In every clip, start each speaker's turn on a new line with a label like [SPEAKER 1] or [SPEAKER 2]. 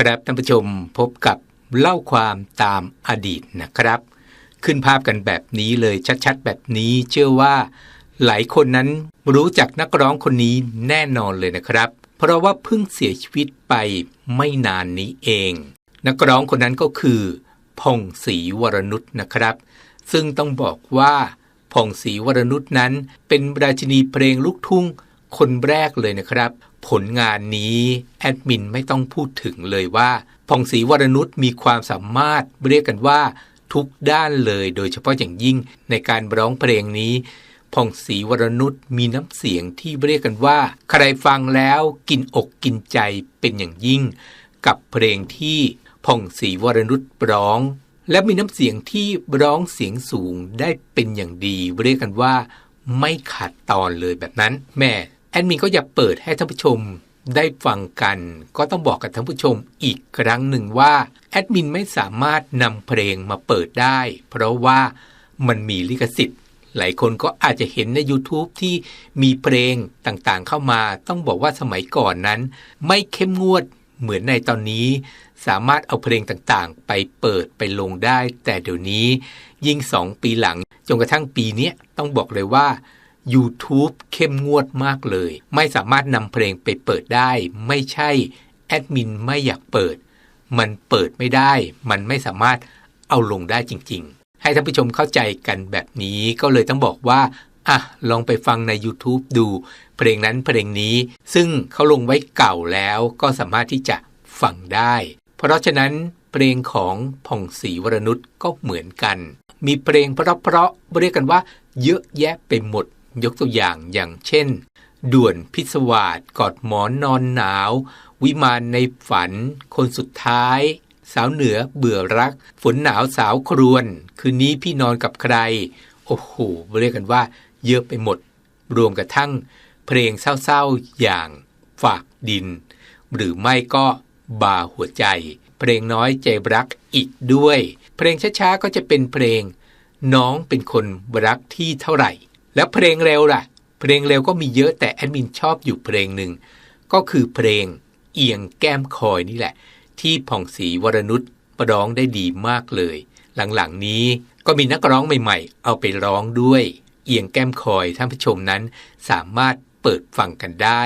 [SPEAKER 1] ครับท่านผู้ชมพบกับเล่าความตามอดีตนะครับ ขึ้นภาพกันแบบนี้เลยชัดๆ แบบนี้เชื่อว่า หลายคนนั้นรู้จักนักร้องคนนี้แน่นอนเลยนะครับ เพราะว่าเพิ่งเสียชีวิตไปไม่นานนี้เอง นักร้องคนนั้นก็คือพงศรีวรนุชนะครับ ซึ่งต้องบอกว่าพงศรีวรนุชนั้นเป็นราชินีเพลงลูกทุ่ง คนแรกเลยนะครับ ผลงานนี้แอดมินไม่ต้องพูดถึงเลยว่าพงศรีวรนุชมีความสามารถเรียกกันว่าทุกด้านเลยโดยเฉพาะอย่างยิ่งในการร้องเพลงนี้พงศรีวรนุชมีน้ำเสียงที่เรียกกันว่า ใครฟังแล้วกินอกกินใจเป็นอย่างยิ่ง กับเพลงที่พงศรีวรนุชร้อง และมีน้ำเสียงที่ร้องเสียงสูงได้เป็นอย่างดีเรียกกันว่า ไม่ขาดตอนเลยแบบนั้น แม่ แอดมินก็อยากเปิดให้ท่านผู้ชมได้ฟังกัน ก็ต้องบอกกับท่านผู้ชมอีกครั้งหนึ่งว่าแอดมินไม่สามารถนำเพลงมาเปิดได้ เพราะว่ามันมีลิขสิทธิ์ หลายคนก็อาจจะเห็นใน YouTube ที่มีเพลงต่างๆเข้ามา ต้องบอกว่าสมัยก่อนนั้น ไม่เข้มงวดเหมือนในตอนนี้ สามารถเอาเพลงต่างๆ ไปเปิดไปลงได้ แต่เดี๋ยวนี้ ยิ่งสองปีหลังจนกระทั่งปีนี้ต้องบอกเลยว่า YouTube เข้มงวดมากเลย ไม่สามารถนำเพลงไปเปิดได้ ไม่ใช่แอดมินไม่อยากเปิด มันเปิดไม่ได้ มันไม่สามารถเอาลงได้จริง ๆ ให้ท่านผู้ชมเข้าใจกันแบบนี้ก็เลยต้องบอกว่าอะลองไปฟังใน YouTube ดู เพลงนั้นเพลงนี้ ซึ่งเขาลงไว้เก่าแล้วก็สามารถที่จะฟังได้ เพราะฉะนั้นเพลงของผ่องศรีวรนุชก็เหมือนกัน มีเพลงเพราะๆเรียกกันว่า เยอะแยะไปหมด ยกตัวอย่างอย่างเช่น ด่วนพิศวาสกอดหมอนนอนหนาว วิมานในฝัน คนสุดท้าย สาวเหนือเบื่อรัก ฝนหนาวสาวครวน คืนนี้พี่นอนกับใคร โอ้โหเรียกกันว่า เยอะไปหมด รวมกระทั่ง เพลงเศร้าๆอย่างฝากดิน หรือไม่ก็บาหัวใจ เพลงน้อยใจรักอีกด้วย เพลงช้าๆก็จะเป็นเพลง น้องเป็นคนรักที่เท่าไหร่ แล้วเพลงเร็วล่ะ เพลงเร็วก็มีเยอะแต่แอดมินชอบอยู่เพลงหนึ่ง ก็คือเพลงเอียงแก้มคอยนี่แหละ ที่ผ่องศรีวรนุชร้องได้ดีมากเลย หลังๆนี้ก็มีนักร้องใหม่ๆ เอาไปร้องด้วย เอียงแก้มคอยท่านผู้ชมนั้นสามารถเปิดฟังกันได้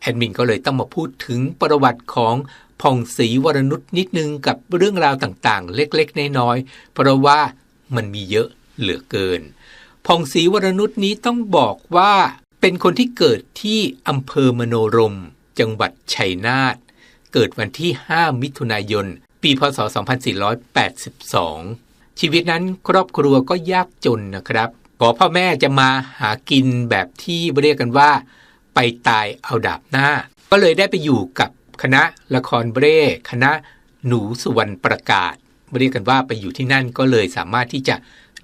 [SPEAKER 1] แอดมินก็เลยต้องมาพูดถึงประวัติของผ่องศรีวรนุชนิดนึงกับเรื่องราวต่างๆ เล็กๆ น้อยๆ เพราะว่ามันมีเยอะเหลือเกิน ผ่องศรีวรนุษนี้ต้องบอกว่า เป็นคนที่เกิดที่อำเภอมโนรม จังหวัดชัยนาทเกิดวันที่ 5 มิถุนายน ปีพศ 2482 ชีวิตนั้นครอบครัวก็ยากจนนะครับพอพ่อแม่จะมาหากินแบบที่เรียกกันว่า ไปตายเอาดาบหน้า ก็เลยได้ไปอยู่กับคณะละครเบร่คณะหนูสุวรรณประกาศเรียกกันว่าไปอยู่ที่นั่นก็เลยสามารถที่จะ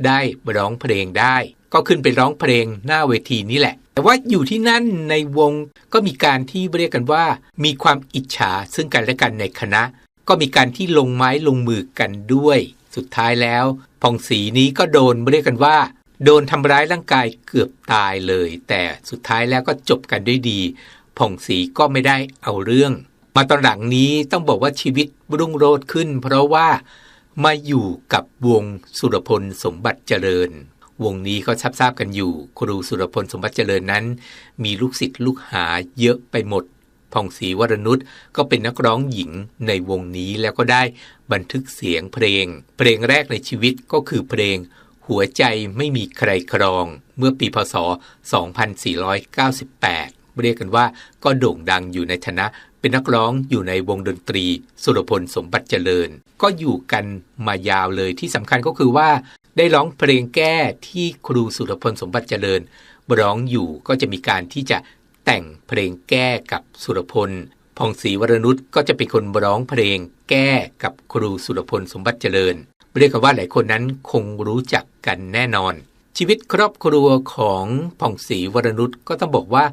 [SPEAKER 1] ได้ร้องเพลงได้ ก็ขึ้นไปร้องเพลงหน้าเวทีนี่แหละ แต่ว่าอยู่ที่นั่นในวงก็มีการที่เรียกกันว่า มีความอิจฉาซึ่งกันและกันในคณะ ก็มีการที่ลงไม้ลงมือกันด้วย สุดท้ายแล้วพองศรีนี้ก็โดนเรียกกันว่าโดนทำร้ายร่างกายเกือบตายเลย แต่สุดท้ายแล้วก็จบกันด้วยดี ผ่องศรีก็ไม่ได้เอาเรื่อง มาตอนหลังนี้ต้องบอกว่าชีวิตรุ่งโรจน์ขึ้น เพราะว่า มาอยู่กับวงสุรพลสมบัติเจริญ วงนี้ก็ทราบทราบกันอยู่ ครูสุรพลสมบัติเจริญนั้น มีลูกศิษย์ลูกหาเยอะไปหมดพองศรีวรนุชก็เป็นนักร้องหญิงในวงนี้แล้วก็ได้บันทึกเสียงเพลง เพลงแรกในชีวิตก็คือเพลง หัวใจไม่มีใครครอง เมื่อปีพศ 2498 เรียกกันว่าก็โด่งดังอยู่ในฐานะ เป็นนักร้องอยู่ในวงดนตรี สุรพลสมบัติเจริญ ก็อยู่กันมายาวเลยที่สำคัญก็คือว่า ได้ร้องเพลงแก้ที่ครูสุรพลสมบัติเจริญร้องอยู่ก็จะมีการที่จะแต่งเพลงแก้กับสุรพลพองศรีวรนุชก็จะเป็นคนร้องเพลงแก้กับครูสุรพลสมบัติเจริญเรียกว่าหลายคนนั้นคงรู้จักกันแน่นอน ชีวิตครอบครัวของผ่องศรีวรนุชก็ต้องบอกว่า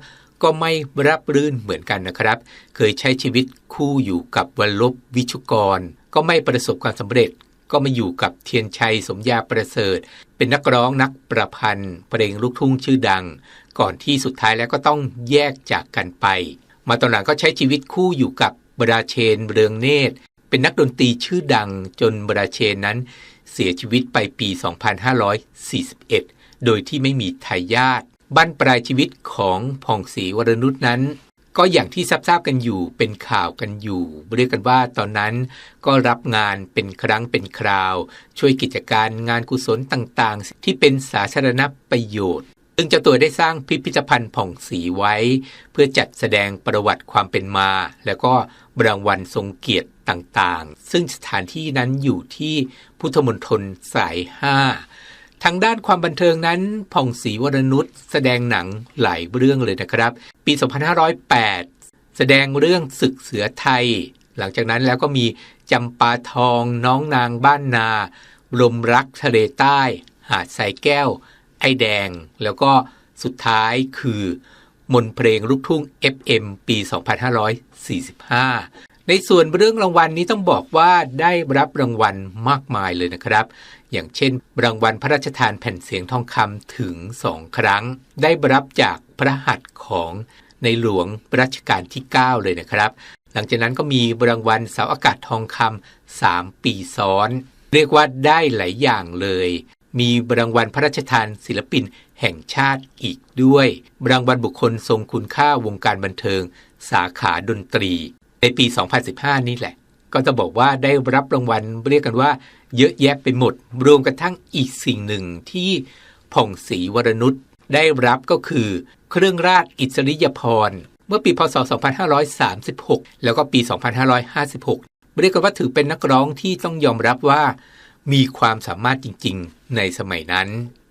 [SPEAKER 1] ก็ไม่รับรื่นเหมือนกันนะครับ เคยใช้ชีวิตคู่อยู่กับวันลบวิชุกร ก็ไม่ประสบความสำเร็จ ก็มาอยู่กับเทียนชัยสมยาประเสริฐ เป็นนักร้องนักประพันธ์เพลงลูกทุ่งชื่อดัง ก่อนที่สุดท้ายแล้วก็ต้องแยกจากกันไป มาตอนหลังก็ใช้ชีวิตคู่อยู่กับบราเชนเรืองเนตร เป็นนักดนตรีชื่อดังจนบราเชนนั้น เสียชีวิตไปปี 2541 โดยที่ไม่มีทายาท บั้นปลายชีวิตของผ่องศรีวรนุชนั้น ก็อย่างที่ทราบกันอยู่เป็นข่าวกันอยู่เรียกกันว่าตอนนั้นก็รับงานเป็นครั้งเป็นคราว ช่วยกิจการงานกุศลต่างๆ ที่เป็นสาธารณประโยชน์ซึ่งเจ้าตัวได้สร้างพิพิธภัณฑ์ผ่องศรีไว้ เพื่อจัดแสดงประวัติความเป็นมา แล้วก็รางวัลทรงเกียรติต่างๆ ซึ่งสถานที่นั้นอยู่ที่พุทธมณฑลสาย 5 ทางด้านความบันเทิงนั้นผ่องศรีวรนุชแสดงหนังหลายเรื่องเลยนะครับ ปี 2508 แสดงเรื่องศึกเสือไทย หลังจากนั้นแล้วก็มีจำปาทองน้องนางบ้านนา ลมรักทะเลใต้ หาดสายแก้ว ไอแดง แล้วก็สุดท้ายคือ มนเพลงลูกทุ่ง FM ปี 2545 ในส่วนเรื่องรางวัลนี้ต้องบอกว่าได้รับรางวัลมากมายเลยนะครับ อย่างเช่น รางวัลพระราชทานแผ่นเสียงทองคำถึงสองครั้ง ได้รับจากพระหัตถ์ของในหลวงรัชกาลที่ 9 เลยนะครับ หลังจากนั้นก็มีรางวัลเสาอากาศทองคำสามปีซ้อน เรียกว่าได้หลายอย่างเลย มีรางวัลพระราชทานศิลปินแห่งชาติอีกด้วย รางวัลบุคคลทรงคุณค่าวงการบันเทิง สาขาดนตรี ในปี 2015 นี่แหละ ก็จะบอกว่าได้รับรางวัลเรียกกันว่า เยอะแยะไปหมด รวมกระทั่งอีกสิ่งหนึ่งที่ผ่องศรีวรนุชได้รับก็คือ เครื่องราชอิสริยาภรเมื่อปีพศ 2536 แล้วก็ปี 2556 เรียกกันว่าถือเป็นนักร้องที่ต้องยอมรับว่า มีความสามารถจริง ๆ ในสมัยนั้น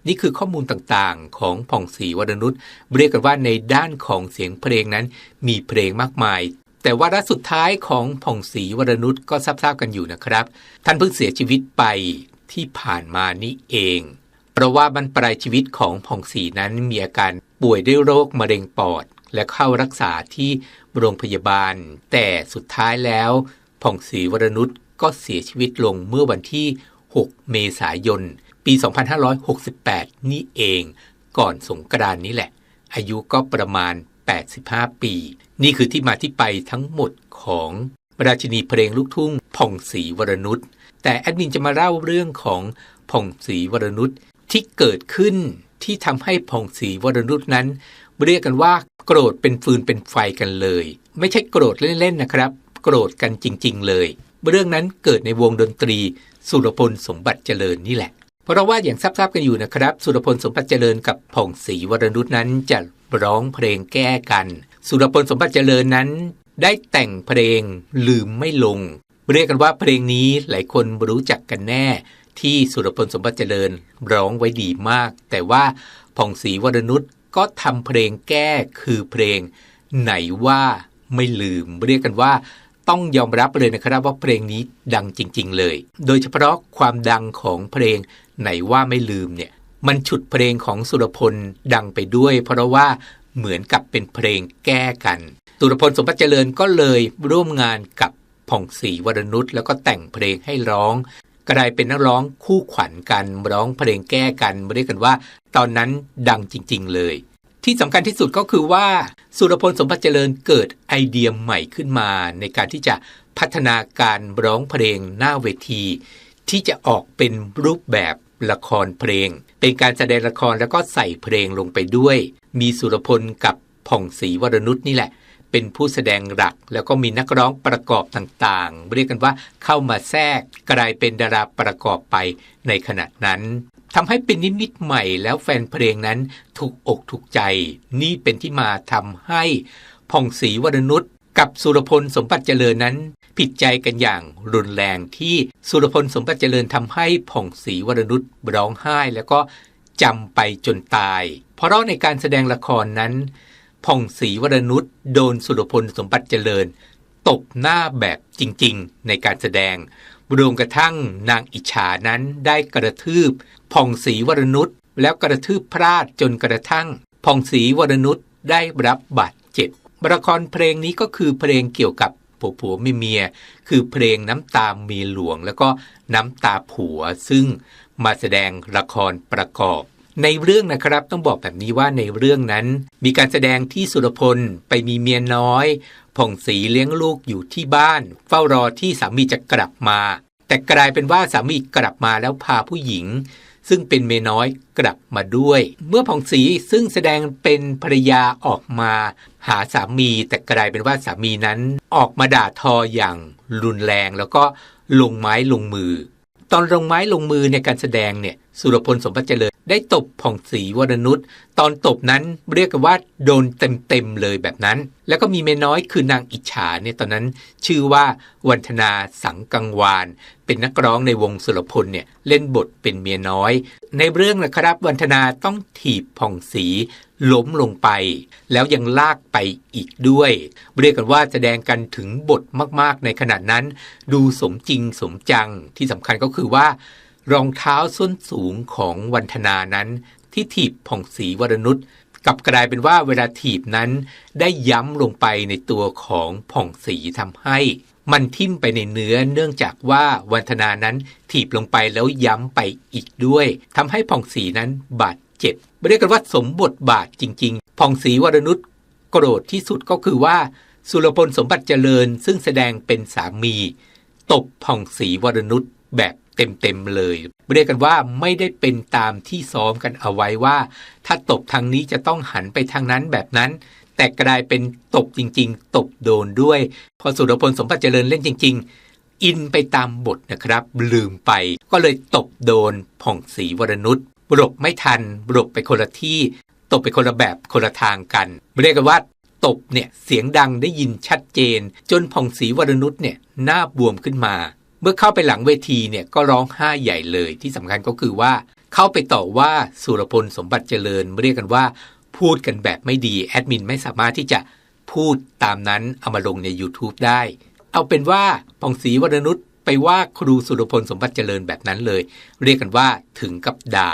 [SPEAKER 1] นี่คือข้อมูลต่างๆ ของผ่องศรีวรนุชเรียกกันว่าในด้านของเสียงเพลงนั้น มีเพลงมากมาย แต่วาระสุดท้ายของผ่องศรีวรนุชก็ทราบๆกันอยู่นะครับ ท่านเพิ่งเสียชีวิตไปที่ผ่านมานี่เอง เพราะว่าบรรปลายชีวิตของผ่องศรีนั้นมีอาการป่วยด้วยโรคมะเร็งปอด และเข้ารักษาที่โรงพยาบาล แต่สุดท้ายแล้วผ่องศรีวรนุชก็เสียชีวิตลงเมื่อวันที่ 6 เมษายน ปี 2568 นี่เอง ก่อนสงกรานนี้แหละ อายุก็ประมาณ 85 ปี นี่คือที่มาที่ไปทั้งหมดของราชินีเพลงลูกทุ่งผ่องศรีวรนุชแต่แอดมินจะมาเล่าเรื่องของผ่องศรีวรนุชที่เกิดขึ้นที่ทำให้ผ่องศรีวรนุชนั้น เรียกกันว่า โกรธเป็นฟืนเป็นไฟกันเลย ไม่ใช่โกรธเล่นๆนะครับ โกรธกันจริง ๆ เลย เรื่องนั้นเกิดในวงดนตรี สุรพลสมบัติเจริญนี่แหละ เพราะว่าอย่างทราบๆกันอยู่นะครับ สุรพลสมบัติเจริญกับผ่องศรีวรนุชนั้นจะ ร้องเพลงแก้กัน สุรพลสมบัติเจริญนั้น ได้แต่งเพลงลืมไม่ลง เรียกกันว่าเพลงนี้หลายคนรู้จักกันแน่ ที่สุรพลสมบัติเจริญร้องไว้ดีมาก แต่ว่าผ่องศรีวรนุชก็ทำเพลงแก้คือเพลง ไหนว่าไม่ลืม เรียกกันว่าต้องยอมรับเลยนะครับว่าเพลงนี้ดังจริง ๆ เลย โดยเฉพาะความดังของเพลงไหนว่าไม่ลืมเนี่ย มันฉุดเพลงของสุรพลดังไปด้วย เพราะว่าเหมือนกับเป็นเพลงแก้กัน สุรพลสมบัติเจริญก็เลยร่วมงานกับผ่องศรีวรนุชแล้วก็แต่งเพลงให้ร้องกลายเป็นนักร้องคู่ขวัญกันร้องเพลงแก้กันเรียกกันว่า ตอนนั้นดังจริง ๆ เลย ที่สำคัญที่สุดก็คือว่า สุรพลสมบัติเจริญเกิดไอเดียใหม่ขึ้นมา ในการที่จะพัฒนาการร้องเพลงหน้าเวที ที่จะออกเป็นรูปแบบ ละครเพลง เป็นการแสดงละครแล้วก็ใส่เพลงลงไปด้วย มีสุรพลกับผ่องศรีวรนุชนี่แหละ เป็นผู้แสดงหลัก แล้วก็มีนักร้องประกอบต่างๆ เรียกกันว่าเข้ามาแทรกกลายเป็นดาราประกอบไปในขณะนั้นทำให้เป็นนิมิตใหม่แล้วแฟนเพลงนั้นถูกอกถูกใจ นี่เป็นที่มาทำให้ผ่องศรีวรนุชกับสุรพลสมบัติเจริญนั้น ผิดใจกันอย่างรุนแรงที่สุรพลสมบัติเจริญทำให้ผ่องศรีวรนุชร้องไห้ แล้วก็จำไปจนตาย เพราะในการแสดงละครนั้นผ่องศรีวรนุชโดนสุรพลสมบัติเจริญ ตบหน้าแบบจริงๆ ในการแสดงรวมกระทั่งนางอิจฉานั้นได้กระทืบผ่องศรีวรนุชแล้วกระทืบพลาดจนกระทั่งผ่องศรีวรนุชได้รับบาดเจ็บละครเพลงนี้ก็คือเพลงเกี่ยวกับ ผัวผัวมีเมีย คือเพลงน้ำตาเมียหลวง แล้วก็น้ำตาผัวซึ่งมาแสดงละครประกอบ ในเรื่องนะครับต้องบอกแบบนี้ว่าในเรื่องนั้น มีการแสดงที่สุรพลไปมีเมียน้อยผ่องศรีเลี้ยงลูกอยู่ที่บ้าน เฝ้ารอที่สามีจะกลับมา แต่กลายเป็นว่าสามีกลับมาแล้วพาผู้หญิง ซึ่งเป็นเมียน้อยกลับมาด้วย เมื่อผ่องศรีซึ่งแสดงเป็นภรรยาออกมา หาสามีแต่กลายเป็นว่าสามีนั้น ออกมาด่าทออย่างรุนแรง แล้วก็ลงไม้ลงมือ ตอนลงไม้ลงมือในการแสดงเนี่ยสุรพลสมบัติเจริญ ได้ตบผ่องศรีวรนุชตอนตบนั้นเรียกกันว่าโดนเต็มๆเลยแบบนั้น แล้วก็มีเมน้อยคือนางอิจฉาเนี่ยตอนนั้น ชื่อว่าวันธนาสังกังวาน เป็นนักร้องในวงสุรพลเนี่ยเล่นบทเป็นเมียน้อย ในเรื่องนะครับวันธนาต้องถีบผ่องศรีล้มลงไป แล้วยังลากไปอีกด้วย เรียกกันว่าแสดงกันถึงบทมากๆในขณะนั้น ดูสมจริงสมจังที่สำคัญก็คือว่า รองเท้าส้นสูงของวันธนานั้น ที่ถีบผ่องศรีวรนุชกลับกลายเป็นว่าเวลาถีบนั้น ได้ย้ำลงไปในตัวของผ่องศรีทำให้ มันทิ่มไปในเนื้อเนื่องจากว่าวันธนานั้นถีบลงไปแล้วย้ำไปอีกด้วยทำให้ผ่องศรีนั้นบาดเจ็บเรียกกันว่าสมบทบาทจริง ๆ ผ่องศรีวรนุชโกรธที่สุดก็คือว่า สุรพลสมบัติเจริญซึ่งแสดงเป็นสามี ตบผ่องศรีวรนุชแบบ เต็มๆเลยเรียกกันว่าไม่ได้เป็นตามที่ซ้อมกันเอาไว้ว่า ถ้าตบทางนี้จะต้องหันไปทางนั้นแบบนั้น แต่กลายเป็นตบจริง ๆ ตบโดนด้วย พอสุรพลสมบัติเจริญเล่นจริง ๆ อินไปตามบทนะครับ ลืมไปก็เลยตบโดนผ่องศรีวรนุชบรบไม่ทันบรบไปคนละที่ ตบไปคนละแบบคนละทางกันเรียกกันว่าตบเนี่ยเสียงดังได้ยินชัดเจน จนผ่องศรีวรนุชเนี่ยหน้าบวมขึ้นมา เมื่อเข้าไปหลังเวทีเนี่ยก็ร้องไห้ใหญ่เลยที่สำคัญก็คือว่า เข้าไปต่อว่าสุรพลสมบัติเจริญเรียกกันว่า พูดกันแบบไม่ดีแอดมินไม่สามารถที่จะพูดตามนั้นเอามาลงใน YouTube ได้ เอาเป็นว่าผ่องศรีวรนุชไปว่าครูสุรพลสมบัติเจริญแบบนั้นเลย เรียกกันว่าถึงกับด่า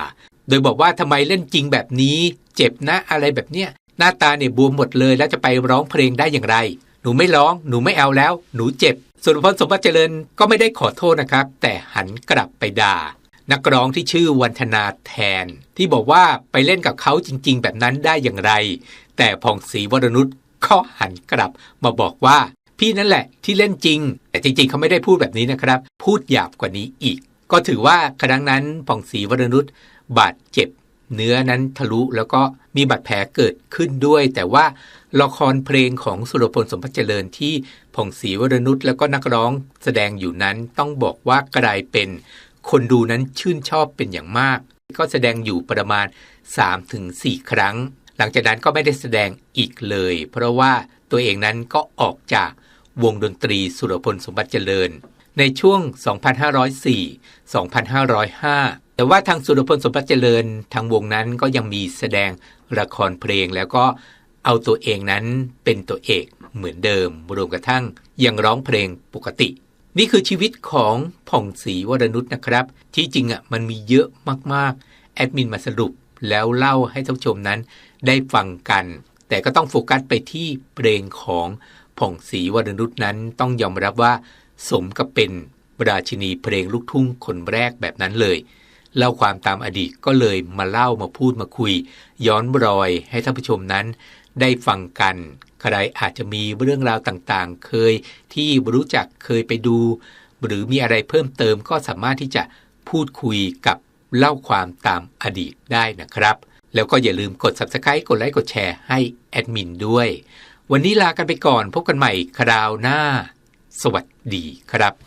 [SPEAKER 1] โดยบอกว่าทำไมเล่นจริงแบบนี้ เจ็บนะอะไรแบบเนี้ยหน้าตาเนี่ยบวมหมดเลยแล้วจะไปร้องเพลงได้อย่างไร หนูไม่ร้อง หนูไม่เอาแล้ว หนูเจ็บ สุรพลสมบัติเจริญก็ไม่ได้ขอโทษนะครับ แต่หันกลับไปด่า นักร้องที่ชื่อวันธนาแทน ที่บอกว่าไปเล่นกับเขาจริง ๆ แบบนั้นได้อย่างไร แต่พองศรีวรนุชก็หันกลับมาบอกว่า พี่นั่นแหละที่เล่นจริง แต่จริง ๆ เขาไม่ได้พูดแบบนี้นะครับ พูดหยาบกว่านี้อีก ก็ถือว่าครั้งนั้นพองศรีวรนุชบาดเจ็บ เนื้อนั้นทะลุแล้วก็มีบาดแผลเกิดขึ้นด้วย แต่ว่าละครเพลงของสุรพลสมบัติเจริญที่ผ่องศรีวรนุชแล้วก็นักร้องแสดงอยู่นั้นต้องบอกว่ากลายเป็นคนดูนั้นชื่นชอบเป็นอย่างมาก ก็แสดงอยู่ประมาณ 3-4 ครั้ง หลังจากนั้นก็ไม่ได้แสดงอีกเลย เพราะว่าตัวเองนั้นก็ออกจากวงดนตรีสุรพลสมบัติเจริญ ในช่วง 2504-2505 แต่ว่าทางสุรพลสมบัติเจริญทางวงนั้นก็ยังมีแสดงละครเพลงแล้วก็เอาตัวเองนั้นเป็นตัวเอกเหมือนเดิม รวมกระทั่งยังร้องเพลงปกติ นี่คือชีวิตของผ่องศรีวรนุชนะครับ ที่จริงอะมันมีเยอะมากๆ แอดมินมาสรุปแล้วเล่าให้ท่านชมนั้นได้ฟังกัน แต่ก็ต้องโฟกัสไปที่เพลงของผ่องศรีวรนุชนั้นต้องยอมรับว่า สมกับเป็นราชินีเพลงลูกทุ่งคนแรกแบบนั้นเลย เล่าความตามอดีตก็เลยมาเล่ามาพูดมาคุย ย้อนรอยให้ท่านผู้ชมนั้น ได้ฟังกันใครอาจจะมีเรื่องราวต่างๆ เคยที่รู้จักเคยไปดู หรือมีอะไรเพิ่มเติมก็สามารถที่จะพูดคุยกับเล่าความตามอดีตได้นะครับ แล้วก็อย่าลืมกด subscribe กดไลค์กดแชร์ให้แอดมินด้วย วันนี้ลากันไปก่อนพบกันใหม่คราวหน้า สวัสดีครับ